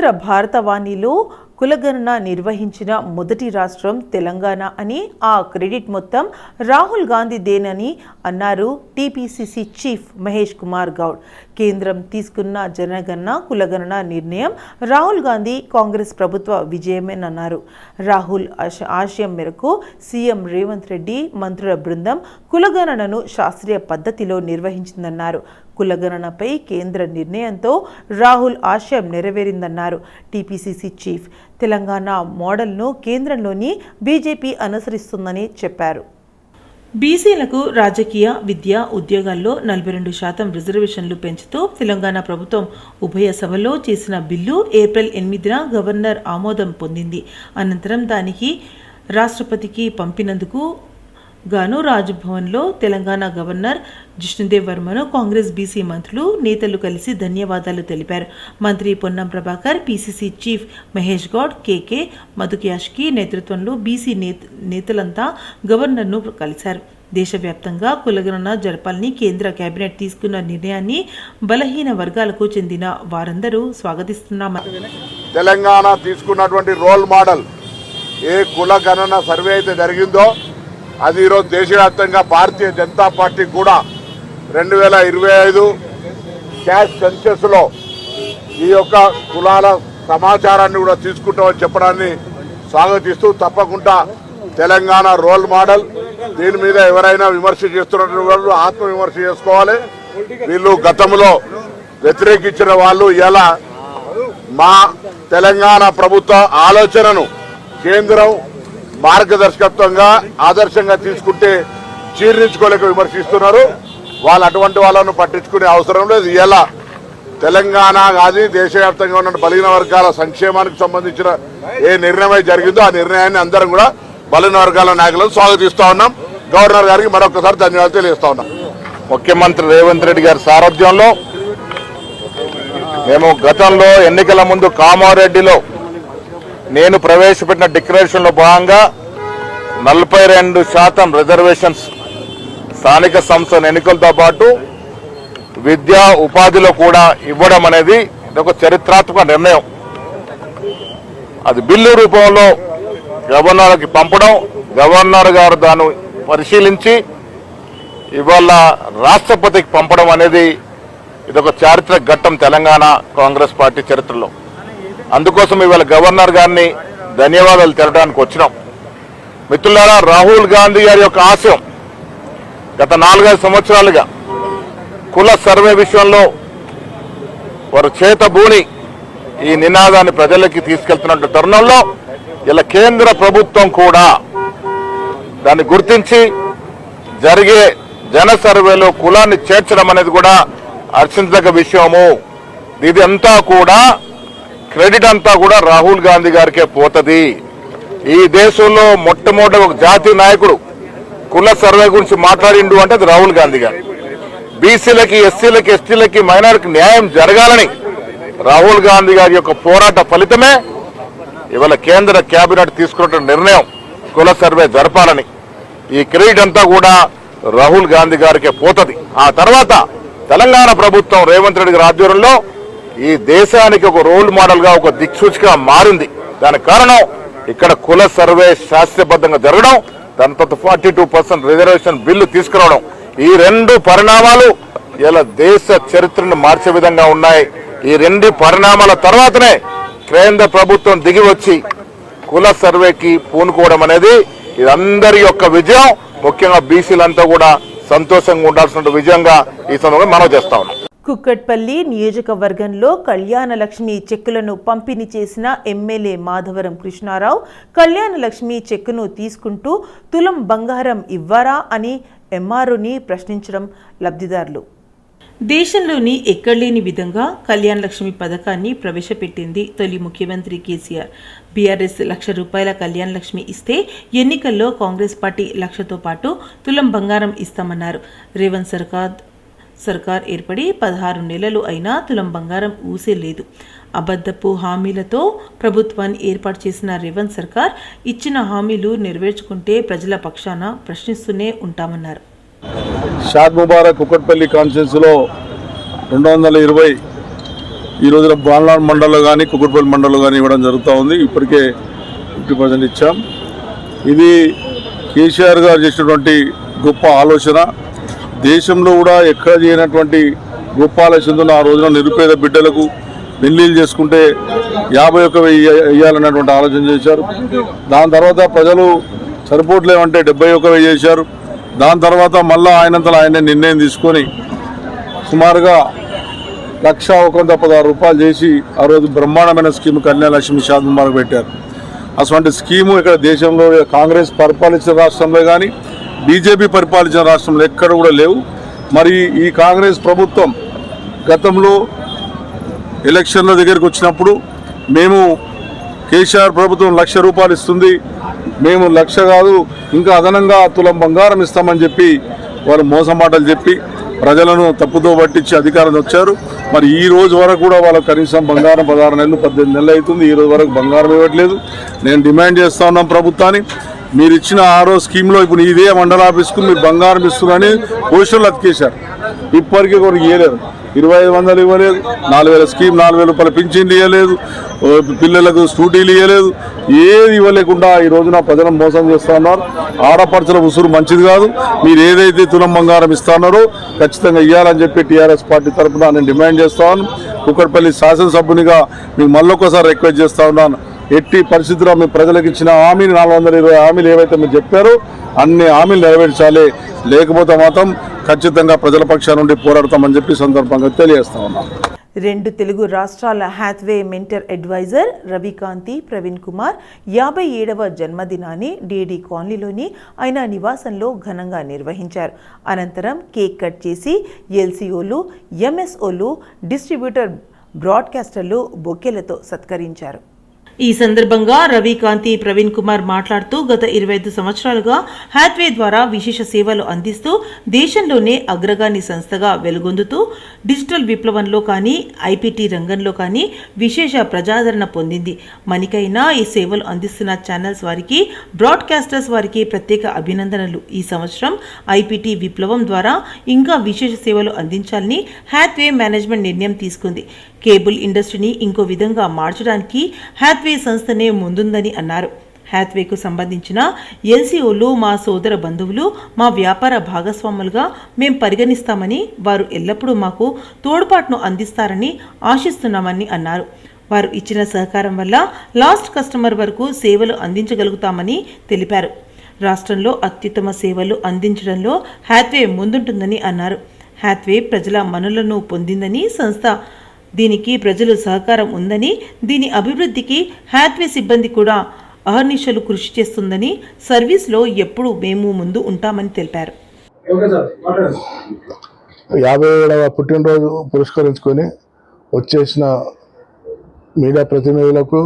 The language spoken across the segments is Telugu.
స్వతంత్ర భారతవాణిలో కులగణన నిర్వహించిన మొదటి రాష్ట్రం తెలంగాణ అని ఆ క్రెడిట్ మొత్తం రాహుల్ గాంధీదేనని అన్నారు టీపీసీసీ చీఫ్ మహేష్ కుమార్ గౌడ్. కేంద్రం తీసుకున్న జనగణన కులగణన నిర్ణయం రాహుల్ గాంధీ కాంగ్రెస్ ప్రభుత్వ విజయమేనన్నారు. రాహుల్ ఆశ- ఆశయం మేరకు సీఎం రేవంత్ రెడ్డి మంత్రుల బృందం కులగణనను శాస్త్రీయ పద్ధతిలో నిర్వహించిందన్నారు. కులగణనపై కేంద్ర నిర్ణయంతో రాహుల్ ఆశయం నెరవేరిందన్నారు. టీపీసీసీ చీఫ్ తెలంగాణ మోడల్ను కేంద్రంలోని బీజేపీ అనుసరిస్తుందని చెప్పారు. బీసీలకు రాజకీయ విద్య ఉద్యోగాల్లో నలభై రెండు శాతం రిజర్వేషన్లు పెంచుతూ తెలంగాణ ప్రభుత్వం ఉభయ సభలో చేసిన బిల్లు ఏప్రిల్ ఎనిమిదిన గవర్నర్ ఆమోదం పొందింది. అనంతరం దానికి రాష్ట్రపతికి పంపినందుకు గాను రాజ్భవన్లో తెలంగాణ గవర్నర్ జిష్ణుదేవ్ వర్మను కాంగ్రెస్ బీసీ మంత్రులు నేతలు కలిసి ధన్యవాదాలు తెలిపారు. మంత్రి Ponnam Prabhakar PCC chief Mahesh Goud KK Madhu Yashki నేతృత్వంలో బీసీ నేత నేతలంతా గవర్నర్ను కలిశారు. దేశవ్యాప్తంగా కులగణన జరపాలని కేంద్ర కేబినెట్ తీసుకున్న నిర్ణయాన్ని బలహీన వర్గాలకు చెందిన వారందరూ స్వాగతిస్తున్నామన్నారు తెలంగాణ తీసుకున్నటువంటి రోల్ మోడల్ ఏ కుల గణన సర్వే అయితే జరిగిందో అది ఈరోజు దేశవ్యాప్తంగా భారతీయ జనతా పార్టీ కూడా రెండు వేల ఇరవై ఐదు క్యాష్ సెన్సెస్లో ఈ యొక్క కులాల సమాచారాన్ని కూడా తీసుకుంటామని చెప్పడాన్ని స్వాగతిస్తూ తప్పకుండా తెలంగాణ రోల్ మోడల్. దీని మీద ఎవరైనా విమర్శ చేస్తున్న వాళ్ళు ఆత్మవిమర్శ చేసుకోవాలి. వీళ్ళు గతంలో వ్యతిరేకించిన వాళ్ళు ఎలా? మా తెలంగాణ ప్రభుత్వ ఆలోచనను కేంద్రం మార్గదర్శకత్వంగా ఆదర్శంగా తీసుకుంటే చీర్నించుకోలేక విమర్శిస్తున్నారు. వాళ్ళు అటువంటి వాళ్ళను పట్టించుకునే అవసరం లేదు. ఇలా తెలంగాణ కానీ దేశవ్యాప్తంగా ఉన్న బలిగిన వర్గాల సంక్షేమానికి సంబంధించిన ఏ నిర్ణయం జరిగిందో ఆ నిర్ణయాన్ని అందరం కూడా బలిగిన వర్గాల నాయకులను స్వాగతిస్తా ఉన్నాం. గవర్నర్ గారికి మరొకసారి ధన్యవాదాలు తెలియజేస్తా ఉన్నాం. ముఖ్యమంత్రి రేవంత్ రెడ్డి గారి సారథ్యంలో మేము గతంలో ఎన్నికల ముందు కామారెడ్డిలో నేను ప్రవేశపెట్టిన డిక్లరేషన్లో భాగంగా నలభై రెండు శాతం రిజర్వేషన్స్ స్థానిక సంస్థల ఎన్నికలతో పాటు విద్యా ఉపాధిలో కూడా ఇవ్వడం అనేది ఒక చరిత్రాత్మక నిర్ణయం. అది బిల్లు రూపంలో గవర్నర్కి పంపడం గవర్నర్ గారు దాన్ని పరిశీలించి ఇవాళ రాష్ట్రపతికి పంపడం అనేది ఇదొక చారిత్రక ఘట్టం తెలంగాణ కాంగ్రెస్ పార్టీ చరిత్రలో. అందుకోసం ఇవాళ గవర్నర్ గారిని ధన్యవాదాలు తెలడానికి వచ్చినాం. మిత్రులారా రాహుల్ గాంధీ గారి యొక్క ఆశయం గత నాలుగైదు సంవత్సరాలుగా కుల సర్వే విషయంలో వారు చేతబూని ఈ నినాదాన్ని ప్రజలకి తీసుకెళ్తున్న తరుణంలో ఇలా కేంద్ర ప్రభుత్వం కూడా దాన్ని గుర్తించి జరిగే జన సర్వేలో కులాన్ని చేర్చడం అనేది కూడా హర్షించదగ్గ విషయము. ఇది అంతా కూడా క్రెడిట్ అంతా కూడా రాహుల్ గాంధీ గారికే పోతుంది. ఈ దేశంలో మొట్టమొదటి ఒక జాతీయ నాయకుడు కుల సర్వే గురించి మాట్లాడిండు అంటే అది రాహుల్ గాంధీ గారు. బీసీలకి ఎస్సీలకి ఎస్టీలకి మైనారిటీకి న్యాయం జరగాలని రాహుల్ గాంధీ గారి యొక్క పోరాట ఫలితమే ఇవాళ కేంద్ర కేబినెట్ తీసుకున్న నిర్ణయం కుల సర్వే జరపాలని. ఈ క్రెడిట్ అంతా కూడా రాహుల్ గాంధీ గారికే పోతుంది. ఆ తర్వాత తెలంగాణ ప్రభుత్వం రేవంత్ రెడ్డి గారి ఆధ్వర్యంలో ఈ దేశానికి ఒక రోల్ మోడల్గా ఒక దిక్సూచిగా మారింది. దానికి కారణం ఇక్కడ కుల సర్వే శాస్త్రబద్ధంగా జరగడం దాని forty two percent reservation bill తీసుకురావడం. ఈ రెండు పరిణామాలు ఇలా దేశ చరిత్రను మార్చే విధంగా ఉన్నాయి. ఈ రెండు పరిణామాల తర్వాతనే కేంద్ర ప్రభుత్వం దిగి వచ్చి కుల సర్వేకి పూనుకోవడం అనేది ఇది అందరి యొక్క విజయం. ముఖ్యంగా బీసీలంతా కూడా సంతోషంగా ఉండాల్సిన విజయంగా ఈ సందర్భంగా మనం చేస్తా ఉన్నాం. కుక్కట్పల్లి నియోజకవర్గంలో కళ్యాణలక్ష్మి చెక్కులను పంపిణీ చేసిన ఎమ్మెల్యే మాధవరం కృష్ణారావు కళ్యాణలక్ష్మి చెక్కును తీసుకుంటూ తులం బంగారం ఇవ్వరా అని ఎంఆర్ఓని ప్రశ్నించడం లబ్ధిదారులు. దేశంలోని ఎక్కడలేని విధంగా కళ్యాణలక్ష్మి పథకాన్ని ప్రవేశపెట్టింది తొలి ముఖ్యమంత్రి కేసీఆర్. బీఆర్ఎస్ లక్ష రూపాయల కళ్యాణలక్ష్మి ఇస్తే ఎన్నికల్లో కాంగ్రెస్ పార్టీ లక్షతో పాటు తులం బంగారం ఇస్తామన్నారు. రేవంత్ సర్కార్ సర్కార్ ఏర్పడి పదహారు నెలలు అయినా తులం బంగారం ఊసే లేదు అబద్ధపు హామీలతో ప్రభుత్వాన్ని ఏర్పాటు చేసిన రేవంత్ సర్కార్ ఇచ్చిన హామీలు నెరవేర్చుకుంటే ప్రజల పక్షాన ప్రశ్నిస్తూనే ఉంటామన్నారు. షాద్ ముబారక్ కుక్కట్పల్లి కాన్స్టిట్యున్సీలో రెండు వందల ఇరవై ఈ రోజున బాలనాడు మండల్లో కానీ కుకుర్పల్లి మండల్లో కానీ ఇవ్వడం జరుగుతూ ఉంది. ఇప్పటికే ఫిఫ్టీ పర్సెంట్ ఇచ్చాం. ఇది కేసీఆర్ గారు చేసినటువంటి గొప్ప ఆలోచన. దేశంలో కూడా ఎక్కడ చేయనటువంటి గొప్ప ఆ రోజున నిరుపేద బిడ్డలకు పెళ్ళిళ్ళు చేసుకుంటే యాభై ఒక్క వెయ్యి వేయాలన్నటువంటి ఆలోచన చేశారు. దాని తర్వాత ప్రజలు సరిపోవట్లేమంటే డెబ్బై ఒక్క వెయ్యి చేశారు. దాని తర్వాత మళ్ళీ ఆయనంతలో ఆయన నిర్ణయం తీసుకొని సుమారుగా లక్ష ఒక వంద పదహారు రూపాయలు చేసి ఆ రోజు బ్రహ్మాండమైన స్కీమ్ కన్యాలక్ష్మి లక్ష్మి షాద్మార్గ్ పెట్టారు. అటువంటి స్కీము ఇక్కడ దేశంలో కాంగ్రెస్ పరిపాలించిన రాష్ట్రంలో కానీ బీజేపీ పరిపాలించిన రాష్ట్రంలో ఎక్కడ కూడా లేవు. మరి ఈ కాంగ్రెస్ ప్రభుత్వం గతంలో ఎలక్షన్ల దగ్గరికి వచ్చినప్పుడు మేము కేసీఆర్ ప్రభుత్వం లక్ష రూపాయలు ఇస్తుంది. మేము లక్ష కాదు ఇంకా అదనంగా తులం బంగారం ఇస్తామని చెప్పి వారు మోసం మాటలు చెప్పి ప్రజలను తప్పుతో పట్టించి అధికారం వచ్చారు మరి ఈ రోజు వరకు కూడా వాళ్ళ కనీసం బంగారం పదహారు నెలలు పద్దెనిమిది నెలలు అవుతుంది. ఈ రోజు వరకు బంగారం ఇవ్వట్లేదు. నేను డిమాండ్ చేస్తా ఉన్నాం ప్రభుత్వాన్ని. మీరు ఇచ్చిన ఆరో స్కీమ్లో ఇప్పుడు ఇదే మండల ఆఫీస్కు మీరు బంగారం ఇస్తున్నారని పోస్టర్లు అతికేశారు. ఇప్పటికీ కొరకు ఇవ్వలేదు ఇరవై ఐదు వందలు ఇవ్వలేదు. నాలుగు వేల స్కీమ్ నాలుగు వేల రూపాయల పింఛన్లు ఇవ్వలేదు పిల్లలకు స్కూటీలు ఇవ్వలేదు ఏది ఇవ్వలేకుండా ఈ రోజున ప్రజలను మోసం చేస్తూ ఉన్నారు. ఆడపడుచుల ఉసురు మంచిది కాదు. మీరు ఏదైతే తులం బంగారం ఇస్తున్నారో ఖచ్చితంగా ఇవ్వాలని చెప్పి టీఆర్ఎస్ పార్టీ తరఫున నేను డిమాండ్ చేస్తా ఉన్నాను. కుక్కడపల్లి శాసనసభ్యునిగా మీకు మళ్ళొకసారి రిక్వెస్ట్ చేస్తూ ఉన్నాను. ఎట్టి పరిస్థితుల్లో మీ ప్రజలకు ఇచ్చిన హామీలు నాలుగు వందల ఇరవై హామీలు ఏవైతే మీరు చెప్పారో అన్ని హామీలు నెరవేర్చాలి. లేకపోతే మాత్రం ఖచ్చితంగా ప్రజల పక్షాల నుండి పోరాడతామని చెప్పి సందర్భంగా తెలియజేస్తా ఉన్నాం. రెండు తెలుగు రాష్ట్రాల Hathaway mentor advisor Ravikanti Praveen Kumar యాభై ఏడవ జన్మదినాన్ని డీడీ కాలనీలోని ఆయన నివాసంలో ఘనంగా నిర్వహించారు. అనంతరం కేక్ కట్ చేసి ఎల్సీఓలు ఎంఎస్ఓలు డిస్ట్రిబ్యూటర్ బ్రాడ్కాస్టర్లు బొక్కెలతో సత్కరించారు. ఈ సందర్భంగా రవికాంతి ప్రవీణ్ కుమార్ మాట్లాడుతూ గత ఇరవై ఐదు సంవత్సరాలుగా హ్యాత్వే ద్వారా విశేష సేవలు అందిస్తూ దేశంలోనే అగ్రగామి సంస్థగా వెలుగొందుతూ డిజిటల్ విప్లవంలో కానీ ఐపీటీ రంగంలో కానీ విశేష ప్రజాదరణ పొందింది. మనకైనా ఈ సేవలు అందిస్తున్న ఛానల్స్ వారికి బ్రాడ్కాస్టర్స్ వారికి ప్రత్యేక అభినందనలు. ఈ సంవత్సరం ఐపీటీ విప్లవం ద్వారా ఇంకా విశేష సేవలు అందించాలని హ్యాత్వే మేనేజ్మెంట్ నిర్ణయం తీసుకుంది. కేబుల్ ఇండస్ట్రీని ఇంకో విధంగా మార్చడానికి హ్యాత్వే సంస్థనే ముందుందని అన్నారు. హ్యాత్వేకు సంబంధించిన ఎల్సీఓలు మా సోదర బంధువులు మా వ్యాపార భాగస్వాములుగా మేం పరిగణిస్తామని వారు ఎల్లప్పుడూ మాకు తోడ్పాటును అందిస్తారని ఆశిస్తున్నామని అన్నారు. వారు ఇచ్చిన సహకారం వల్ల లాస్ట్ కస్టమర్ వరకు సేవలు అందించగలుగుతామని తెలిపారు. రాష్ట్రంలో అత్యుత్తమ సేవలు అందించడంలో హ్యాత్వే ముందుంటుందని అన్నారు. హ్యాత్వే ప్రజల మనులను పొందిందని సంస్థ దీనికి ప్రజలు సహకారం ఉందని దీని అభివృద్ధికి హ్యాత్వే సిబ్బంది కూడా అహర్నిశలు కృషి చేస్తుందని సర్వీస్లో ఎప్పుడూ మేము ముందు ఉంటామని తెలిపారు. యాభై ఏడవ పుట్టినరోజు పురస్కరించుకొని వచ్చేసిన మీడియా ప్రతినిధులకు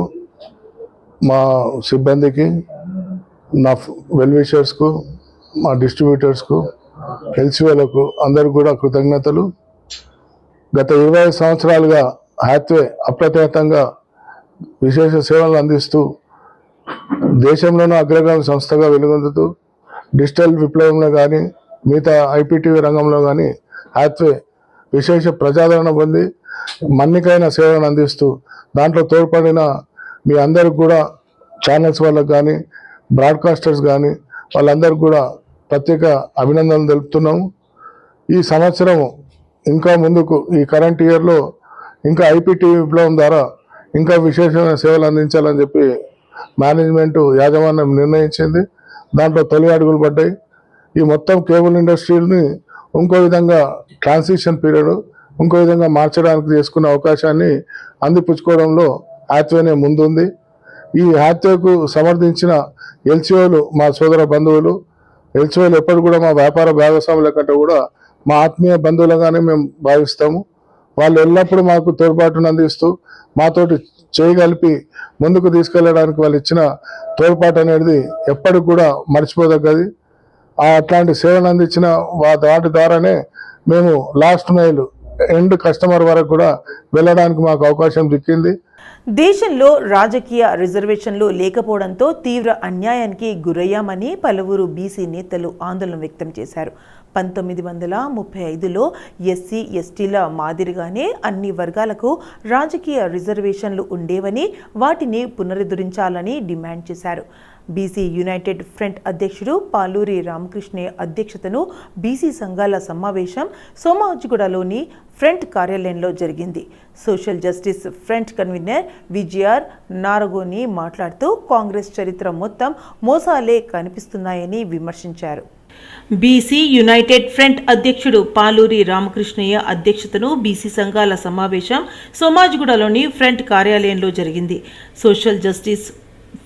మా సిబ్బందికి నా వెల్ విషర్స్కు మా డిస్ట్రిబ్యూటర్స్కు హెల్స్వేలకు అందరికి కూడా కృతజ్ఞతలు. గత ఇరవై ఐదు సంవత్సరాలుగా హ్యాత్వే అప్రతిహతంగా విశేష సేవలు అందిస్తూ దేశంలోనూ అగ్రగామి సంస్థగా వెలుగొందుతూ డిజిటల్ విప్లవంలో కానీ మిగతా ఐపీటీవీ రంగంలో కానీ హ్యాత్వే విశేష ప్రజాదరణ పొంది మన్నికైన సేవలను అందిస్తూ దాంట్లో తోడ్పడిన మీ అందరికి కూడా ఛానల్స్ వాళ్ళకు కానీ బ్రాడ్కాస్టర్స్ కానీ వాళ్ళందరికీ కూడా ప్రత్యేక అభినందనలు తెలుపుతున్నాము. ఈ సంవత్సరం ఇంకా ముందుకు ఈ కరెంట్ ఇయర్లో ఇంకా ఐపీటీ విప్లవం ద్వారా ఇంకా విశేషమైన సేవలు అందించాలని చెప్పి మేనేజ్మెంట్ యాజమాన్యం నిర్ణయించింది. దాంట్లో తొలి అడుగులు పడ్డాయి. ఈ మొత్తం కేబుల్ ఇండస్ట్రీని ఇంకో విధంగా ట్రాన్సిషన్ పీరియడ్ ఇంకో విధంగా మార్చడానికి చేసుకునే అవకాశాన్ని అందిపుచ్చుకోవడంలో హ్యాత్వేనే ముందుంది. ఈ హ్యాత్వేకు సమర్థించిన ఎల్సీఓలు మా సోదర బంధువులు ఎల్సీఓలు ఎప్పుడు కూడా మా వ్యాపార భాగస్వాముల కంటే కూడా మా ఆత్మీయ బంధువులుగానే మేము భావిస్తాము. వాళ్ళు ఎల్లప్పుడూ మాకు తోడ్పాటును అందిస్తూ మాతోటి చేయగలిపి ముందుకు తీసుకెళ్ళడానికి వాళ్ళు ఇచ్చిన తోడ్పాటు అనేది ఎప్పటికి కూడా మర్చిపోదగ్గది. అట్లాంటి సేవలు అందించిన వాటి ద్వారానే మేము లాస్ట్ మైల్ ఎండ్ కస్టమర్ వరకు కూడా వెళ్ళడానికి మాకు అవకాశం దక్కింది. దేశంలో రాజకీయ రిజర్వేషన్లు లేకపోవడంతో తీవ్ర అన్యాయానికి గురయ్యామని పలువురు బీసీ నేతలు ఆందోళన వ్యక్తం చేశారు. పంతొమ్మిది వందల ముప్పై ఐదులో ఎస్సీ ఎస్టీల మాదిరిగానే అన్ని వర్గాలకు రాజకీయ రిజర్వేషన్లు ఉండేవని వాటిని పునరుద్ధరించాలని డిమాండ్ చేశారు. బీసీ యునైటెడ్ ఫ్రంట్ అధ్యక్షుడు పాలూరి రామకృష్ణే అధ్యక్షతను బీసీ సంఘాల సమావేశం సోమాజిగూడలోని ఫ్రంట్ కార్యాలయంలో జరిగింది. సోషల్ జస్టిస్ ఫ్రంట్ కన్వీనర్ విజయార్ నారగోని మాట్లాడుతూ కాంగ్రెస్ చరిత్ర మొత్తం మోసాలే కనిపిస్తున్నాయని విమర్శించారు. బీసీ యునైటెడ్ ఫ్రంట్ అధ్యక్షుడు పాలూరి రామకృష్ణయ్య అధ్యక్షతను బీసీ సంఘాల సమావేశం సోమాజిగూడలోని ఫ్రంట్ కార్యాలయంలో జరిగింది. Social justice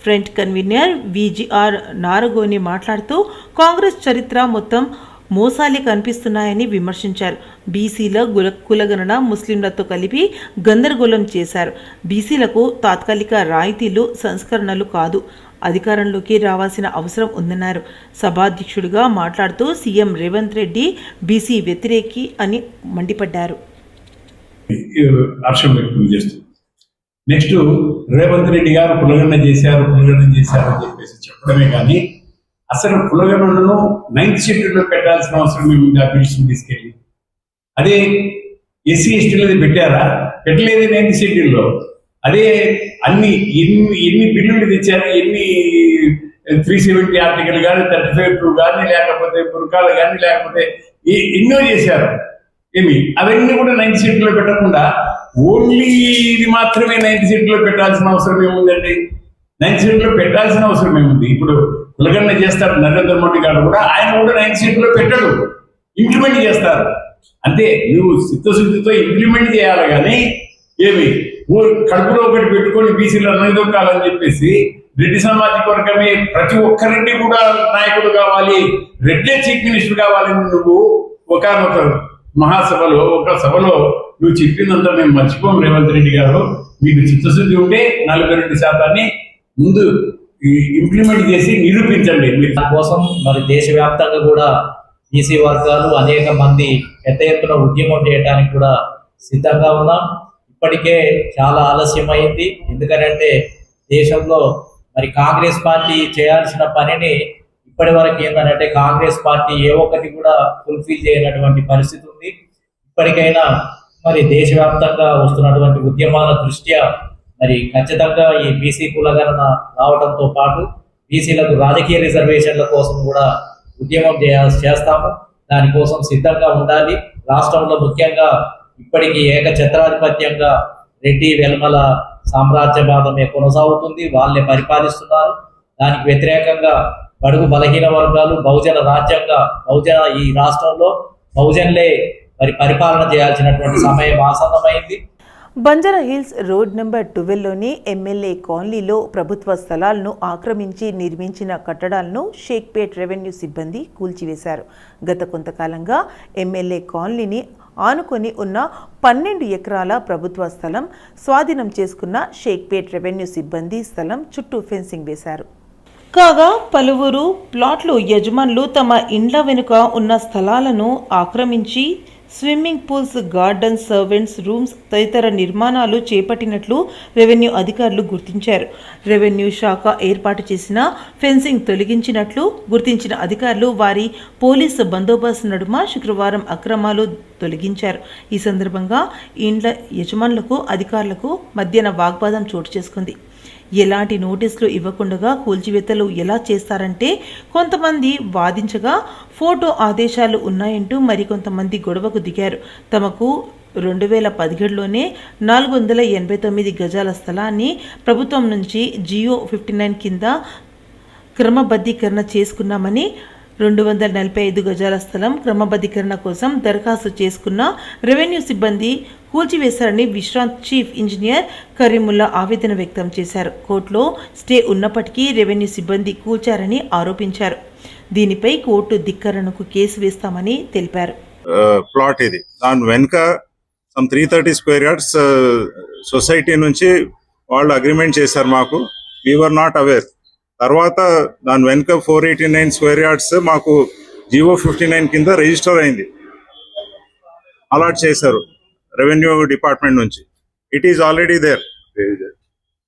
front convener VGR Naragoni మాట్లాడుతూ కాంగ్రెస్ చరిత్ర మొత్తం మోసాలే కనిపిస్తున్నాయని విమర్శించారు. బీసీల గుల కులగణన ముస్లింలతో కలిపి గందరగోళం చేశారు. బీసీలకు తాత్కాలిక రాయితీలు సంస్కరణలు కాదు. అధికారంలోకి రావాల్సిన అవసరం ఉందన్నారు. సభాధ్యక్షుడిగా మాట్లాడుతూ సీఎం రేవంత్ రెడ్డి బీసీ వ్యతిరేకి అని మండిపడ్డారు. హర్షం వ్యక్తం చేస్తుంది నెక్స్ట్ రేవంత్ రెడ్డి గారు కులగణన చేశారు కులగణన చేశారు అని చెప్పేసి చెప్పడమే కానీ అసలు కులగణనను నైన్త్ షెడ్యూల్లో పెట్టాల్సిన అవసరం ఏముంది? ఆ బిల్స్ తీసుకెళ్ళి. అదే ఎస్సీ ఎస్టీలది పెట్టారా? పెట్టలేదు నైన్త్ షెడ్యూల్లో. అదే అన్ని ఎన్ని ఎన్ని బిల్లులు తెచ్చారు ఎన్ని త్రీ సెవెంటీ ఆర్టికల్ కానీ థర్టీ ఫైవ్ టూ కానీ లేకపోతే పురకాలు కానీ లేకపోతే ఎన్నో చేశారు. ఏమి? అవన్నీ కూడా నైన్త్ సీట్లో పెట్టకుండా ఓన్లీ ఇది మాత్రమే నైన్త్ సీట్లో పెట్టాల్సిన అవసరం ఏముందండి? నైన్త్ సీట్లో పెట్టాల్సిన అవసరం ఏముంది? ఇప్పుడు కులగన్న చేస్తారు నరేంద్ర మోడీ గారు కూడా ఆయన కూడా నైన్త్ సీట్లో పెట్టడు. ఇంప్లిమెంట్ చేస్తారు. అంటే నువ్వు చిత్తశుద్ధితో ఇంప్లిమెంట్ చేయాలి కానీ ఏమి? కడుపులో ఒకటి పెట్టుకొని బీసీలో నలుదొక్కాలని చెప్పేసి రెడ్డి సామాజిక వర్గమే ప్రతి ఒక్క రెడ్డి కూడా నాయకుడు కావాలి రెడ్డే చీఫ్ మినిస్టర్ కావాలని నువ్వు ఒకనొక మహాసభలో ఒక సభలో నువ్వు చెప్పిందంతా మేము మర్చిపోం. రేవంత్ రెడ్డి గారు మీకు చిత్తశుద్ధి ఉంటే నలభై రెండు శాతాన్ని ముందు ఇంప్లిమెంట్ చేసి నిరూపించండి. మీరు దానికోసం మరి దేశవ్యాప్తంగా కూడా బీసీ వర్గాలు అనేక మంది పెద్ద ఎత్తున ఉద్యమం చేయడానికి కూడా సిద్ధంగా ఉన్నాం. ఇప్పటికే చాలా ఆలస్యమైంది. ఎందుకంటే దేశంలో మరి కాంగ్రెస్ పార్టీ చేయాల్సిన పనిని ఇప్పటి వరకు ఏంటంటే కాంగ్రెస్ పార్టీ ఏ ఒక్కటి కూడా ఫుల్ఫిల్ చేయనటువంటి పరిస్థితి ఉంది. ఇప్పటికైనా మరి దేశవ్యాప్తంగా వస్తున్నటువంటి ఉద్యమాల దృష్ట్యా మరి ఖచ్చితంగా ఈ బీసీ కులగణన రావడంతో పాటు బీసీలకు రాజకీయ రిజర్వేషన్ల కోసం కూడా ఉద్యమం చేయాల్సి చేస్తాము. దానికోసం సిద్ధంగా ఉండాలి. రాష్ట్రంలో ముఖ్యంగా ఇప్పటికీ ఏకఛత్రాధిపత్యంగా రెడ్డి వెల్మల సామ్రాజ్యవాదమే కొనసాగుతుంది. వాళ్ళే పరిపాలిస్తున్నారు. దానికి వ్యతిరేకంగా బడుగు బలహీన వర్గాలు బహుజన రాజ్యంగా బహుజన ఈ రాష్ట్రంలో బహుజన్లే మరి పరిపాలన చేయాల్సినటువంటి సమయం ఆసన్నమైంది. బంజారా హిల్స్ రోడ్ నెంబర్ ట్వెల్వ్లోని ఎమ్మెల్యే కాలనీలో ప్రభుత్వ స్థలాలను ఆక్రమించి నిర్మించిన కట్టడాలను షేక్పేట్ రెవెన్యూ సిబ్బంది కూల్చివేశారు. గత కొంతకాలంగా ఎమ్మెల్యే కాలనీని ఆనుకొని ఉన్న పన్నెండు ఎకరాల ప్రభుత్వ స్థలం స్వాధీనం చేసుకున్న షేక్పేట్ రెవెన్యూ సిబ్బంది స్థలం చుట్టూ ఫెన్సింగ్ వేశారు. కాగా పలువురు ప్లాట్లు యజమానులు తమ ఇండ్ల వెనుక ఉన్న స్థలాలను ఆక్రమించి swimming pools garden servants rooms తదితర నిర్మాణాలు చేపట్టినట్లు రెవెన్యూ అధికారులు గుర్తించారు. రెవెన్యూ శాఖ ఏర్పాటు చేసిన ఫెన్సింగ్ తొలగించినట్లు గుర్తించిన అధికారులు వారి పోలీసు బందోబస్తు నడుమ శుక్రవారం అక్రమాలు తొలగించారు. ఈ సందర్భంగా ఇండ్ల యజమానులకు అధికారులకు మధ్యన వాగ్వాదం చోటు చేసుకుంది. ఎలాంటి నోటీసులు ఇవ్వకుండా కూల్చివేతలు ఎలా చేస్తారంటే కొంతమంది వాదించగా ఫోటో ఆదేశాలు ఉన్నాయంటూ మరికొంతమంది గొడవకు దిగారు. తమకు రెండు వేల పదిహేడులోనే నాలుగు వందల ఎనభై తొమ్మిది గజాల స్థలాన్ని ప్రభుత్వం నుంచి జియో ఫిఫ్టీ నైన్ కింద క్రమబద్ధీకరణ చేసుకున్నామని రెండు వందల నలభై ఐదు గజాల స్థలం క్రమబద్ధీకరణ కోసం దరఖాస్తు చేసుకున్న రెవెన్యూ సిబ్బంది కూల్చివేశారని విశ్రాంత్ చీఫ్ ఇంజనీర్ కరీముల్లా ఆవేదన వ్యక్తం చేశారు. కోర్టులో స్టే ఉన్నప్పటికీ రెవెన్యూ సిబ్బంది కూల్చారని ఆరోపించారు. దీనిపై కోర్టు ధిక్కరణకు కేసు వేస్తామని తెలిపారు. ప్లాట్ ఇది. దాని వెనుక some three thirty square yards society నుంచి వాళ్ళు అగ్రిమెంట్ చేశారు మాకు. వీఆర్ నాట్ అవేర్ తర్వాత దాని వెనుక four eighty nine square yards మాకు జియో ఫిఫ్టీ నైన్ కింద రిజిస్టర్ అయింది. అలాట్ చేశారు రెవెన్యూ డిపార్ట్మెంట్ నుంచి. It is already there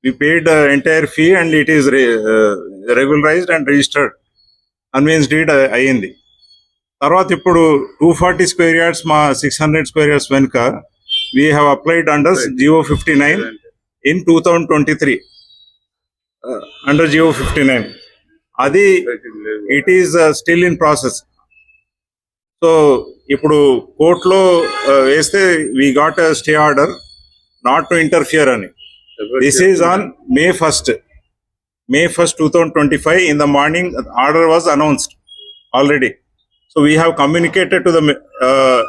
we paid entire fee and it is regularised and registered conveyance deed అయ్యింది. తర్వాత ఇప్పుడు టూ ఫార్టీ స్క్వేర్ యార్డ్స్ మా సిక్స్ హండ్రెడ్ స్క్వేర్ యార్డ్స్ వెనుక we have applied under GO fifty nine in two thousand twenty three under GO fifty nine అది it is still in process so ఇప్పుడు కోర్టులో వేస్తే we got stay order not to interfere అని this is on May first May first two thousand twenty five in the morning order was announced already. So we have communicated to the uh,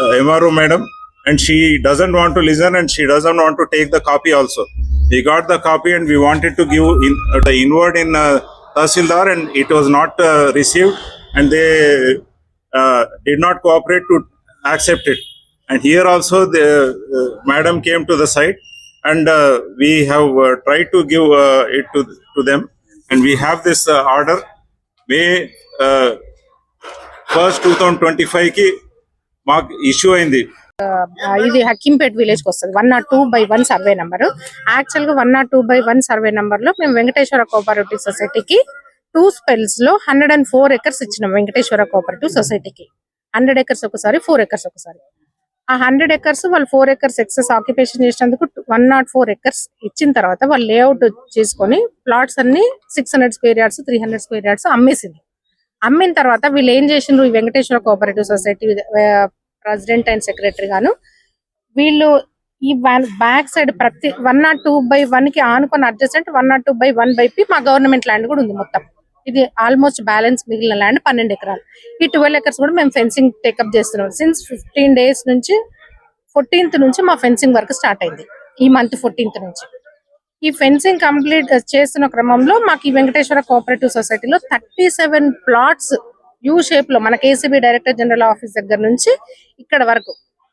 uh, MRO madam, and she doesn't want to listen, and she doesn't want to take the copy also. We got the copy, and we wanted to give in, uh, the inward in uh, Tahsildar, and it was not uh, received, and they uh, did not cooperate to accept it. And here also, the uh, madam came to the site, and uh, we have uh, tried to give uh, it to to them, and we have this uh, order. May uh, first two thousand twenty five కి మాకు ఇష్యూ అయింది ఆ, ఇది హక్కింపేట్ విలేజ్కి వస్తుంది. One naught two by one survey number. యాక్చువల్గా one naught two by one survey నంబర్లో మేము వెంకటేశ్వర కోఆపరేటివ్ సొసైటీకి టూ స్పెల్స్లో హండ్రెడ్ అండ్ ఫోర్ ఎకర్స్ ఇచ్చినాం వెంకటేశ్వర కోఆపరేటివ్ సొసైటీకి. హండ్రెడ్ ఎకర్స్ ఒకసారి ఫోర్ ఎకర్స్ ఒకసారి. ఆ హండ్రెడ్ ఎకర్స్ వాళ్ళు ఫోర్ ఎకర్స్ ఎక్సెస్ ఆక్యుపేషన్ చేసినందుకు వన్ నాట్ ఫోర్ ఎకర్స్ ఇచ్చిన తర్వాత వాళ్ళు లేఅవుట్ చేసుకొని ప్లాట్స్ అన్ని six hundred square yards three hundred square yards అమ్మేసింది. అమ్మిన తర్వాత వీళ్ళు ఏం చేసిండ్రు ఈ Venkateswara cooperative society president and secretary గాను. వీళ్ళు ఈ బ్యాక్ సైడ్ ప్రతి వన్ నాట్ టూ బై వన్కి ఆనుకొని adjacent one naught two by one by P మా గవర్నమెంట్ ల్యాండ్ కూడా ఉంది మొత్తం. ఇది ఆల్మోస్ట్ బ్యాలెన్స్ మిగిలిన ల్యాండ్ పన్నెండు ఎకరాలు. ఈ ట్వెల్వ్ ఎకర్స్ కూడా మేము ఫెన్సింగ్ టేకప్ చేస్తున్నాం. సిన్స్ ఫిఫ్టీన్ డేస్ నుంచి ఫోర్టీన్త్ నుంచి మా ఫెన్సింగ్ వర్క్ స్టార్ట్ అయింది. ఈ మంత్ ఫోర్టీన్త్ నుంచి. ఈ ఫెన్సింగ్ కంప్లీట్ చేస్తున్న క్రమంలో మాకు ఈ వెంకటేశ్వర కోఆపరేటివ్ సొసైటీలో థర్టీ సెవెన్ ప్లాట్స్ యూ షేప్లో మన కేసీబీ డైరెక్టర్ జనరల్ ఆఫీస్ దగ్గర నుంచి ఇక్కడ వరకు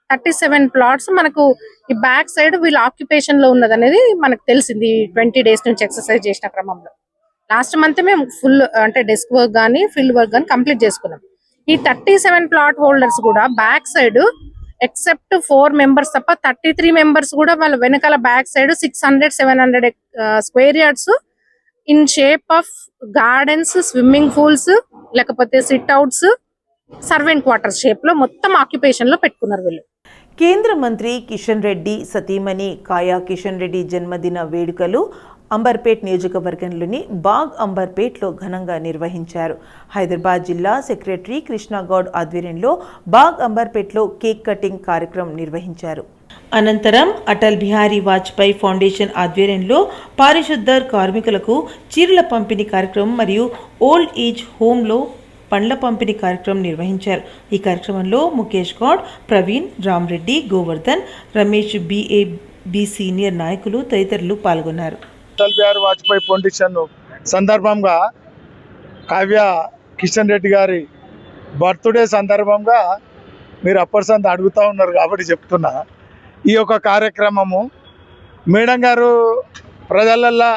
థర్టీ సెవెన్ ప్లాట్స్ మనకు ఈ బ్యాక్ సైడ్ వీళ్ళ ఆక్యుపేషన్లో ఉన్నది అనేది మనకు తెలిసింది ట్వంటీ డేస్ నుంచి ఎక్సర్సైజ్ చేసిన క్రమంలో. లాస్ట్ మంత్ మేము ఫుల్ అంటే డెస్క్ వర్క్ కానీ ఫీల్డ్ వర్క్ కానీ కంప్లీట్ చేసుకున్నాం. ఈ థర్టీ సెవెన్ ప్లాట్ హోల్డర్స్ కూడా back side except four members తప్ప థర్టీ త్రీ మెంబర్స్ కూడా వాళ్ళ వెనకాల back side six hundred seven hundred square yards in shape of gardens swimming pools లేకపోతే సిట్ అవుట్స్ సర్వెంట్ క్వార్టర్స్ షేప్లో మొత్తం ఆక్యుపేషన్లో పెట్టుకున్నారు వీళ్ళు. కేంద్ర మంత్రి కిషన్ రెడ్డి సతీమణి కాయా కిషన్ రెడ్డి జన్మదిన వేడుకలు అంబర్పేట్ నియోజకవర్గంలోని బాగ్ అంబర్పేట్లో ఘనంగా నిర్వహించారు. హైదరాబాద్ జిల్లా సెక్రటరీ కృష్ణాగౌడ్ ఆధ్వర్యంలో బాగ్ అంబర్పేట్లో కేక్ కటింగ్ కార్యక్రమం నిర్వహించారు. అనంతరం అటల్ బిహారీ వాజ్పేయి ఫౌండేషన్ ఆధ్వర్యంలో పారిశుద్ధ కార్మికులకు చీరల పంపిణీ కార్యక్రమం మరియు ఓల్డ్ ఏజ్ హోమ్లో పండ్ల పంపిణీ కార్యక్రమం నిర్వహించారు. ఈ కార్యక్రమంలో Mukesh Goud Praveen Ram Reddy Govardhan Ramesh BA B senior నాయకులు తదితరులు పాల్గొన్నారు. అటల్ బిహారీ వాజ్పేయి ఫౌండేషన్ సందర్భంగా కావ్య కిషన్ రెడ్డి గారి బర్త్డే సందర్భంగా మీరు అప్పర్సంత అడుగుతూ ఉన్నారు కాబట్టి చెప్తున్నా. ఈ యొక్క కార్యక్రమము మేడం గారు ప్రజలల్లో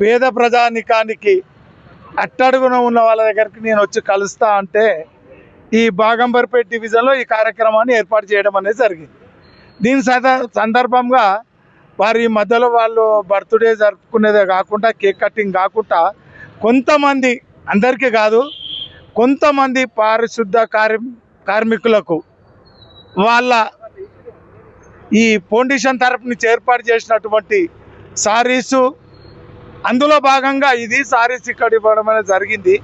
పేద ప్రజానికానికి అట్టడుగున ఉన్న వాళ్ళ దగ్గరికి నేను వచ్చి కలుస్తా అంటే ఈ బాగంబర్పేట డివిజన్లో ఈ కార్యక్రమాన్ని ఏర్పాటు చేయడం అనేది జరిగింది. దీని సద- సందర్భంగా వారి మధ్యలో వాళ్ళు బర్త్డే జరుపుకునేదే కాకుండా కేక్ కటింగ్ కాకుండా కొంతమంది అందరికీ కాదు కొంతమంది పారిశుద్ధ కార్మి కార్మికులకు వాళ్ళ ఈ ఫౌండేషన్ తరపు నుంచి ఏర్పాటు చేసినటువంటి సారీసు. అందులో భాగంగా ఇది సారీస్ ఇక్కడ ఇవ్వడం అనేది జరిగింది.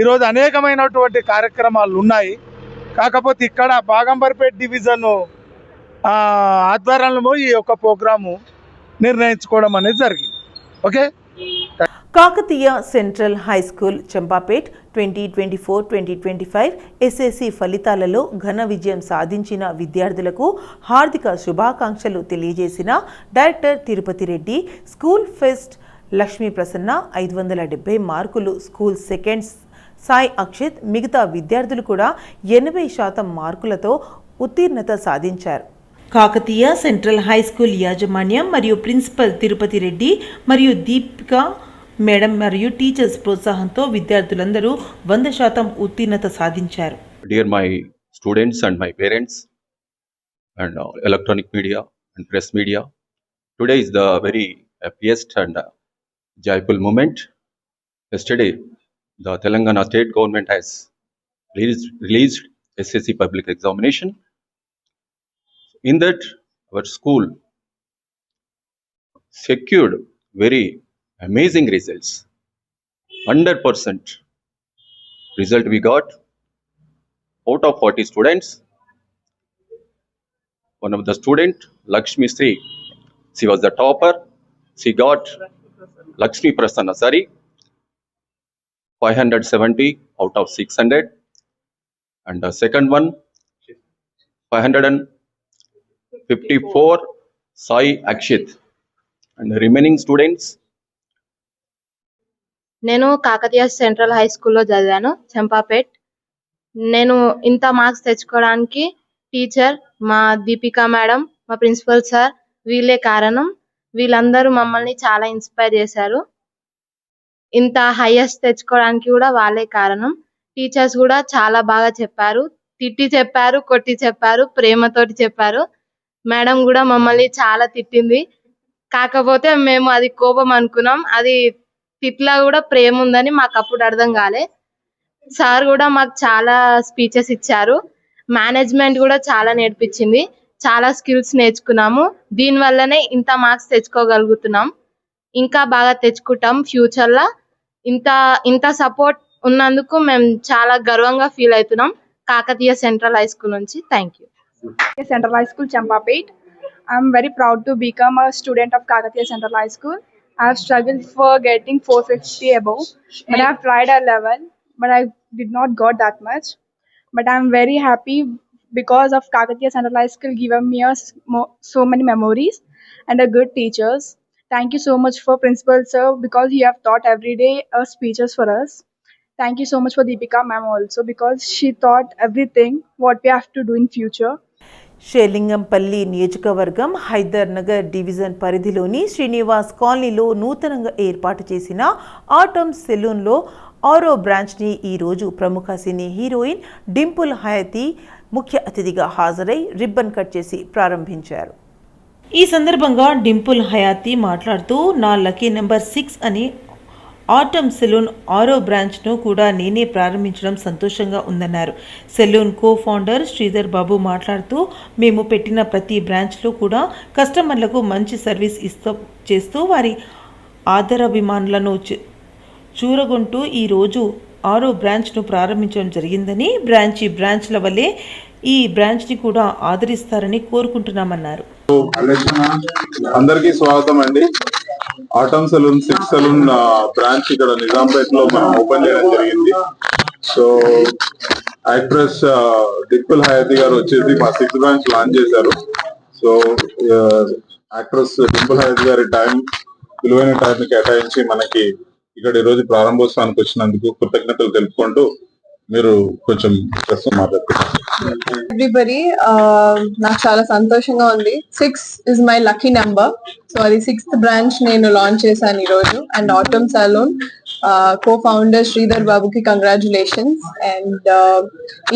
ఈరోజు అనేకమైనటువంటి కార్యక్రమాలు ఉన్నాయి. కాకపోతే ఇక్కడ బాగంబర్పేట్ డివిజన్ ఆధ్వర్యంలో ఈ యొక్క ప్రోగ్రాము నిర్ణయించుకోవడం అనేది జరిగింది. Okay? Kakatiya central high school Champapet twenty twenty four twenty twenty five SSC ఫలితాలలో ఘన విజయం సాధించిన విద్యార్థులకు హార్దిక శుభాకాంక్షలు తెలియజేసిన director Tirupati Reddy school fest Lakshmi Prasanna ఐదు వందల డెబ్బై మార్కులు స్కూల్ సెకండ్స్ సాయి అక్షిత్ మిగతా విద్యార్థులు కూడా ఎనభై శాతం మార్కులతో ఉత్తీర్ణత సాధించారు. కాకతీయ సెంట్రల్ హై స్కూల్ యాజమాన్యం మరియు ప్రిన్సిపల్ తిరుపతి రెడ్డి మరియు దీపిక మేడం మరియు టీచర్స్ ప్రోత్సాహంతో విద్యార్థులందరూ వంద శాతం ఉత్తీర్ణత సాధించారు. Dear my students and my parents and electronic media and press media today is the very happiest and joyful moment yesterday the Telangana state government has release released SSC public examination In that, our school secured very amazing results. 100% result we got out of 40 students. One of the student, Lakshmi Sri, she was the topper. She got Lakshmi Prasanna, sorry, 570 out of 600. And the second one, 554, Sai Akshit. And the remaining students, నేను కాకతీయ సెంట్రల్ హై స్కూల్లో చదివాను చంపాపేట్. నేను ఇంత మార్క్స్ తెచ్చుకోవడానికి టీచర్ మా దీపిక మేడం మా ప్రిన్సిపల్ సార్ వీళ్ళే కారణం. వీళ్ళందరూ మమ్మల్ని చాలా ఇన్స్పైర్ చేశారు. ఇంత హైయెస్ట్ తెచ్చుకోవడానికి కూడా వాళ్ళే కారణం. టీచర్స్ కూడా చాలా బాగా చెప్పారు. తిట్టి చెప్పారు కొట్టి చెప్పారు ప్రేమతోటి చెప్పారు. మేడం కూడా మమ్మల్ని చాలా తిట్టింది. కాకపోతే మేము అది కోపం అనుకున్నాం. అది తిట్లా కూడా ప్రేమ ఉందని మాకు అప్పుడు అర్థం కాలే. సార్ కూడా మాకు చాలా స్పీచెస్ ఇచ్చారు. మేనేజ్మెంట్ కూడా చాలా నేర్పించింది. చాలా స్కిల్స్ నేర్చుకున్నాము. దీని వల్లనే ఇంత మార్క్స్ తెచ్చుకోగలుగుతున్నాం. ఇంకా బాగా తెచ్చుకుంటాం ఫ్యూచర్లో. ఇంత ఇంత సపోర్ట్ ఉన్నందుకు మేము చాలా గర్వంగా ఫీల్ అవుతున్నాం కాకతీయ సెంట్రల్ హై స్కూల్ నుంచి. Thank you. Central High School, Champapet. I'm very proud to become a student of Kakatiya Central High School. I've struggled for getting 450 above, but I've tried a level, but I did not got that much. But I'm very happy because of Kakatiya Central High School given me so many memories and a good teachers. Thank you so much for principal sir because he have taught every day uh, speeches for us. Thank you so much for Deepika ma'am also because she taught everything what we have to do in future. Serilingampally నియోజకవర్గం హైదర్ నగర్ డివిజన్ పరిధిలోని శ్రీనివాస్ కాలనీలో నూతనంగా ఏర్పాటు చేసిన ఆటమ్ సెలూన్లో ఆరో బ్రాంచ్ని ఈరోజు ప్రముఖ సినీ హీరోయిన్ డింపుల్ హయతి ముఖ్య అతిథిగా హాజరై రిబ్బన్ కట్ చేసి ప్రారంభించారు ఈ సందర్భంగా డింపుల్ హయాతి మాట్లాడుతూ నా లక్కీ నెంబర్ సిక్స్ అని ఆటమ్ సెలూన్ ఆరో బ్రాంచ్ను కూడా నేనే ప్రారంభించడం సంతోషంగా ఉందన్నారు. Salon co founder Sridhar Babu మాట్లాడుతూ మేము పెట్టిన ప్రతి బ్రాంచ్లో కూడా కస్టమర్లకు మంచి సర్వీస్ ఇస్తూ చేస్తూ వారి ఆదరాభిమానులను చూరగొంటూ ఈరోజు ఆరో బ్రాంచ్ను ప్రారంభించడం జరిగిందని బ్రాంచి బ్రాంచ్ల వల్లే ఈ బ్రాంచ్ని కూడా ఆదరిస్తారని కోరుకుంటున్నామన్నారు. అందరికీ స్వాగతం అండి. Atom salon six salon branch ఇక్కడ నిజాంపేట్లో మనం ఓపెన్ చేయడం జరిగింది. సో యాక్ట్రెస్ డింపుల్ హయాతి గారు వచ్చేసి మా సిక్స్ బ్రాంచ్ లాంచ్ చేశారు. సో యాక్ట్రెస్ డింపుల్ హయాతి గారి టైం విలువైన టైం కేటాయించి మనకి ఇక్కడ ఈ రోజు ప్రారంభోత్సవానికి వచ్చినందుకు కృతజ్ఞతలు తెలుపుకుంటూ మీరు కొంచెం ప్రస్తుతం మాట్లాడుతున్నారు ఎవ్రీబడి uh, నాకు చాలా సంతోషంగా ఉంది. Six is my lucky number so అది సిక్స్త్ బ్రాంచ్ నేను లాంచ్ చేశాను ఈ రోజు and Atom salon co founder Sridhar బాబుకి కంగ్రాచులేషన్స్ అండ్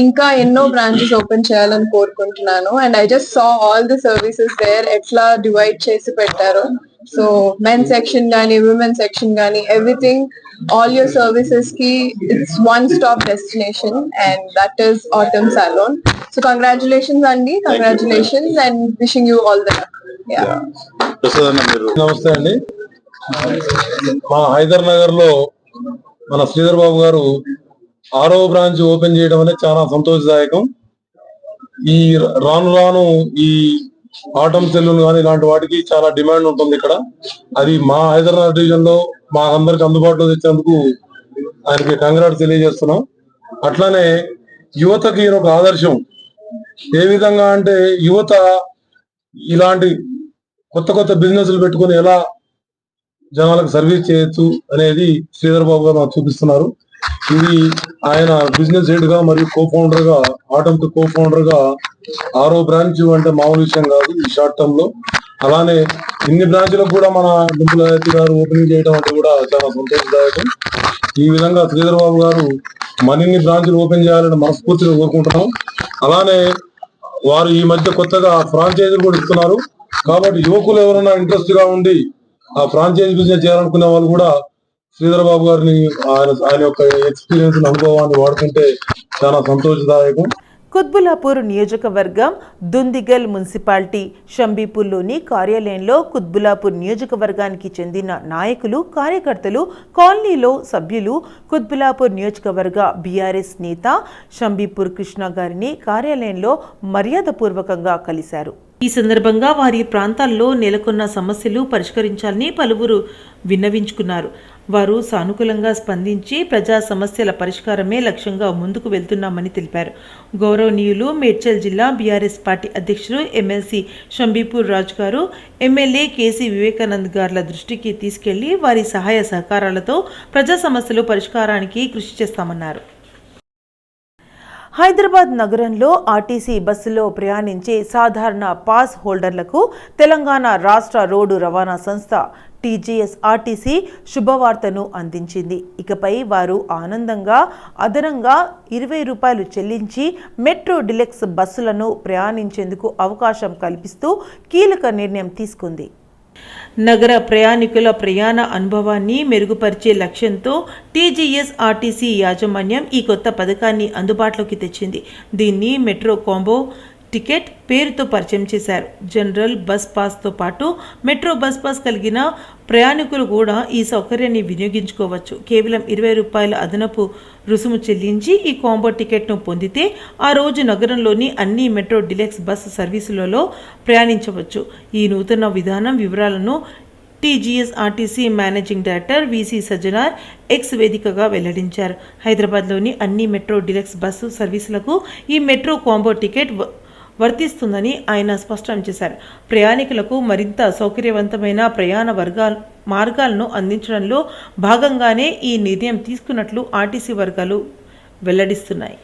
ఇంకా ఎన్నో బ్రాంచెస్ ఓపెన్ చేయాలని కోరుకుంటున్నాను. And I just saw all the services there ఎట్లా డివైడ్ చేసి పెట్టారు. సో మెన్ సెక్షన్ కానీ ఉమెన్ సెక్షన్ కానీ everything all your సర్వీసెస్కి it's one stop destination and that is Atom salon so congratulations అండి congratulations and wishing you all that నమస్తే అండి. మా నగర్లో మన శ్రీధర్ బాబు గారు ఆరో బ్రాంచ్ ఓపెన్ చేయడం అనేది చాలా సంతోషదాయకం. ఈ రాను రాను ఈ ఆటం సెలూన్ కానీ ఇలాంటి వాటికి చాలా డిమాండ్ ఉంటుంది ఇక్కడ. అది మా హైదరాబాద్ డివిజన్లో మా అందరికి అందుబాటులో తెచ్చేందుకు ఆయనకి కంగ్రాట్ తెలియజేస్తున్నాం. అట్లానే యువతకి ఈయన ఒక ఆదర్శం. ఏ విధంగా అంటే యువత ఇలాంటి కొత్త కొత్త బిజినెస్లు పెట్టుకొని ఎలా జనాలకు సర్వీస్ చేయొచ్చు అనేది శ్రీధర్ బాబు గారు నాకు చూపిస్తున్నారు. ఇది ఆయన బిజినెస్ హెడ్గా మరియు కో ఫౌండర్గా ఆటమ్ కో ఫౌండర్గా ఆరో బ్రాంచ్ అంటే మామూలు విషయం కాదు ఈ షార్ట్ టర్మ్లో. అలానే ఇన్ని బ్రాంచ్లకు కూడా మన డింపుల గారు ఓపెనింగ్ చేయడం అంటే కూడా చాలా సంతోషదాయకం. ఈ విధంగా శ్రీధర్ బాబు గారు మరిన్ని బ్రాంచ్లు ఓపెన్ చేయాలని మనస్ఫూర్తిగా కోరుకుంటున్నాం. అలానే వారు ఈ మధ్య కొత్తగా ఫ్రాంచైజీలు కూడా ఇస్తున్నారు. కాబట్టి యువకులు ఎవరైనా ఇంట్రెస్ట్గా ఉండి ఆ ఫ్రాంచైజ్ బిజినెస్ చేయాలనుకునే వాళ్ళు కూడా శ్రీధర్ బాబు గారిని ఆయన ఆయన యొక్క ఎక్స్పీరియన్స్ అనుభవాన్ని వాడుతుంటే చాలా సంతోషదాయకం. కుత్బులాపూర్ నియోజకవర్గం దుందిగల్ మున్సిపాలిటీ షంబీపూర్లోని కార్యాలయంలో కుత్బులాపూర్ నియోజకవర్గానికి చెందిన నాయకులు కార్యకర్తలు కాలనీలో సభ్యులు కుత్బులాపూర్ నియోజకవర్గ బీఆర్ఎస్ నేత షంబీపూర్ కృష్ణ గారిని కార్యాలయంలో మర్యాదపూర్వకంగా కలిశారు. ఈ సందర్భంగా వారి ప్రాంతాల్లో నెలకొన్న సమస్యలు పరిష్కరించాలని పలువురు విన్నవించుకున్నారు. వారు సానుకూలంగా స్పందించి ప్రజా సమస్యల పరిష్కారమే లక్ష్యంగా ముందుకు వెళ్తున్నామని తెలిపారు. గౌరవనీయులు మేడ్చల్ జిల్లా బీఆర్ఎస్ పార్టీ అధ్యక్షులు ఎమ్మెల్సీ షంబీపూర్ రాజు గారు ఎమ్మెల్యే కేసీ వివేకానంద్ గార్ల దృష్టికి తీసుకెళ్ళి వారి సహాయ సహకారాలతో ప్రజా సమస్యలు పరిష్కారానికి కృషి చేస్తామన్నారు. హైదరాబాద్ నగరంలో ఆర్టీసీ బస్సులో ప్రయాణించే సాధారణ పాస్ హోల్డర్లకు తెలంగాణ రాష్ట్ర రోడ్డు రవాణా సంస్థ టీజీఎస్ ఆర్టీసీ శుభవార్తను అందించింది. ఇకపై వారు ఆనందంగా అదనంగా ఇరవై రూపాయలు చెల్లించి మెట్రో డిలెక్స్ బస్సులను ప్రయాణించేందుకు అవకాశం కల్పిస్తూ కీలక నిర్ణయం తీసుకుంది. నగర ప్రయాణికుల ప్రయాణ అనుభవాన్ని మెరుగుపరిచే లక్ష్యంతో టీజీఎస్ ఆర్టీసీ యాజమాన్యం ఈ కొత్త పథకాన్ని అందుబాటులోకి తెచ్చింది. దీన్ని మెట్రో కాంబో టికెట్ పేరుతో పరిచయం చేశారు. జనరల్ బస్ పాస్తో పాటు మెట్రో బస్ పాస్ కలిగిన ప్రయాణికులు కూడా ఈ సౌకర్యాన్ని వినియోగించుకోవచ్చు. కేవలం ఇరవై రూపాయల అదనపు రుసుము చెల్లించి ఈ కాంబో టికెట్ను పొందితే ఆ రోజు నగరంలోని అన్ని మెట్రో డిలెక్స్ బస్ సర్వీసులలో ప్రయాణించవచ్చు. ఈ నూతన విధానం వివరాలను TGS RTC managing director VC Sajjanar X వేదికగా వెల్లడించారు. హైదరాబాద్లోని అన్ని మెట్రో డిలెక్స్ బస్సు సర్వీసులకు ఈ మెట్రో కాంబో టికెట్ వర్తిస్తుందని ఆయన స్పష్టం చేశారు. ప్రయాణికులకు మరింత సౌకర్యవంతమైన ప్రయాణ వర్గాలు మార్గాలను అందించడంలో భాగంగానే ఈ నిర్ణయం తీసుకున్నట్లు ఆర్టీసీ వర్గాలు వెల్లడిస్తున్నాయి.